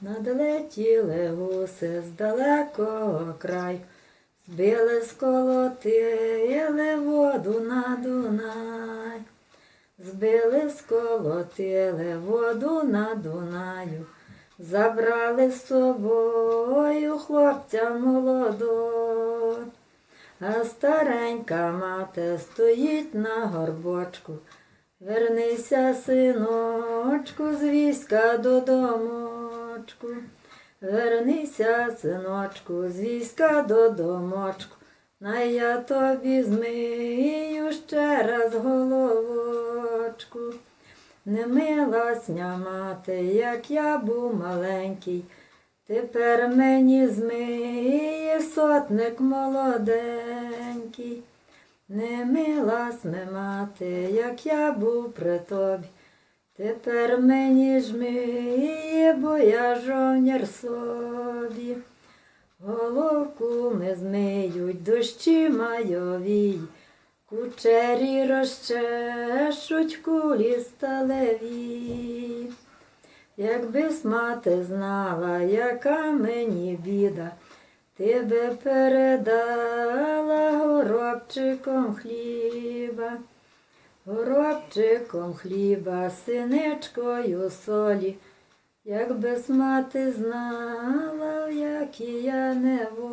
Надлетіли гуси з далекого краю, збили сколотили воду на Дунай. Збили, сколотили воду на Дунаю, забрали з собою хлопця молодого. А старенька мати стоїть на горбочку. Вернися, синочку, з війська додомочку. Вернися, синочку, з війська додомочку. На я тобі змию ще раз головочку. Не миласня мати, як я був маленький. Тепер мені змиє сотник молоденький. Не милась ми мати, як я був при тобі. Тепер мені жмиє, бо я жовнір собі. Головку ми змиють дощі майові, кучері розчешуть кулі сталеві. Якби мати знала, яка мені біда, ти би передала горобчиком хліба, горобчиком хліба, синичкою солі. Якби с мати знала, які я неволі.